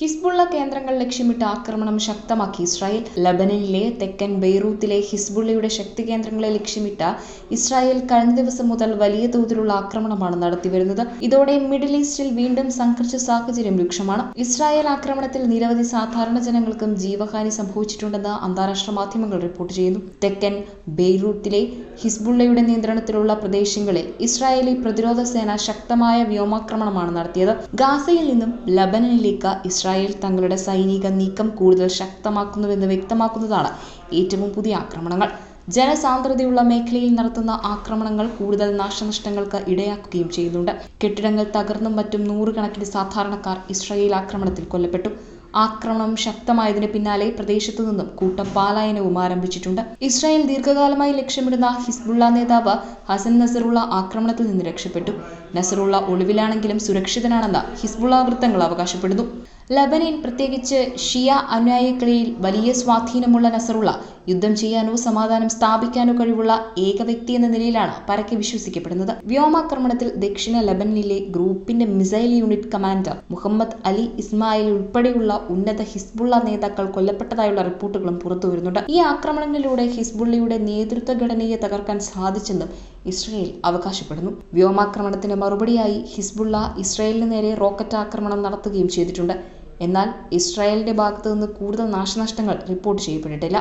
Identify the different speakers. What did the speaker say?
Speaker 1: Hezbollah കേന്ദ്രങ്ങൾ ലക്ഷ്യമിട്ട് ആക്രമണം ശക്തമാക്കി ഇസ്രായേൽ. ലബനനിലെ തെക്കൻ ബെയ്റൂത്തിലെ ഹിസ്ബുള്ളയുടെ ശക്തി കേന്ദ്രങ്ങളെ ലക്ഷ്യമിട്ട് ഇസ്രായേൽ കഴിഞ്ഞ ദിവസം മുതൽ വലിയ തോതിലുള്ള ആക്രമണമാണ് നടത്തിവരുന്നത്. ഇതോടെ മിഡിൽ ഈസ്റ്റിൽ വീണ്ടും സംഘർഷ സാഹചര്യം രൂക്ഷമാണ്. ഇസ്രായേൽ ആക്രമണത്തിൽ നിരവധി സാധാരണ ജനങ്ങൾക്കും ജീവഹാനി സംഭവിച്ചിട്ടുണ്ടെന്ന് അന്താരാഷ്ട്ര മാധ്യമങ്ങൾ റിപ്പോർട്ട് ചെയ്യുന്നു. തെക്കൻ ബെയ്റൂത്തിലെ ഹിസ്ബുള്ളയുടെ നിയന്ത്രണത്തിലുള്ള പ്രദേശങ്ങളിൽ ഇസ്രായേലി പ്രതിരോധ സേന ശക്തമായ വ്യോമാക്രമണമാണ് നടത്തിയത്. ഗാസയിൽ നിന്നും ലബനനിലേക്ക് ഇസ്രായേൽ തങ്ങളുടെ സൈനിക നീക്കം കൂടുതൽ ശക്തമാക്കുന്നുവെന്ന് വ്യക്തമാക്കുന്നതാണ് ഏറ്റവും പുതിയ ആക്രമണങ്ങൾ. ജനസാന്ദ്രതയുള്ള മേഖലയിൽ നടത്തുന്ന ആക്രമണങ്ങൾ കൂടുതൽ നാശനഷ്ടങ്ങൾക്ക് ഇടയാക്കുകയും ചെയ്യുന്നുണ്ട്. കെട്ടിടങ്ങൾ തകർന്നും മറ്റും നൂറുകണക്കിന് സാധാരണക്കാർ ഇസ്രായേൽ ആക്രമണത്തിൽ കൊല്ലപ്പെട്ടു. ആക്രമണം ശക്തമായതിന് പിന്നാലെ പ്രദേശത്തു നിന്നും കൂട്ടം പാലായനവും ആരംഭിച്ചിട്ടുണ്ട്. ഇസ്രായേൽ ദീർഘകാലമായി ലക്ഷ്യമിടുന്ന ഹിസ്ബുള്ള നേതാവ് ഹസൻ നസറുള്ള ആക്രമണത്തിൽ നിന്ന് രക്ഷപ്പെട്ടു. നസറുള്ള ഒളിവിലാണെങ്കിലും സുരക്ഷിതനാണെന്ന് ഹിസ്ബുള്ള വൃത്തങ്ങൾ അവകാശപ്പെടുന്നു. ലബനൻ പ്രത്യേകിച്ച് ഷിയ അനുയായികളിൽ വലിയ സ്വാധീനമുള്ള നസറുള്ള യുദ്ധം ചെയ്യാനോ സമാധാനം സ്ഥാപിക്കാനോ കഴിവുള്ള ഏക വ്യക്തി എന്ന നിലയിലാണ് പരക്കെ വിശ്വസിക്കപ്പെടുന്നത്. വ്യോമാക്രമണത്തിൽ ദക്ഷിണ ലബനിലെ ഗ്രൂപ്പിന്റെ missile unit commander Muhammad Ali Ismail ഉൾപ്പെടെയുള്ള ഉന്നത ഹിസ്ബുള്ള നേതാക്കൾ കൊല്ലപ്പെട്ടതായുള്ള റിപ്പോർട്ടുകളും പുറത്തുവരുന്നുണ്ട് ഈ ആക്രമണങ്ങളിലൂടെ ഹിസ്ബുള്ളയുടെ നേതൃത്വ ഘടനയെ തകർക്കാൻ സാധിച്ചെന്നും ഇസ്രയേൽ അവകാശപ്പെടുന്നു. വ്യോമാക്രമണത്തിന് മറുപടിയായി ഹിസ്ബുള്ള ഇസ്രയേലിന് നേരെ റോക്കറ്റ് ആക്രമണം നടത്തുകയും ചെയ്തിട്ടുണ്ട്. എന്നാൽ ഇസ്രായേലിന്റെ ഭാഗത്തു നിന്ന് കൂടുതൽ നാശനഷ്ടങ്ങൾ റിപ്പോർട്ട് ചെയ്യപ്പെട്ടിട്ടില്ല.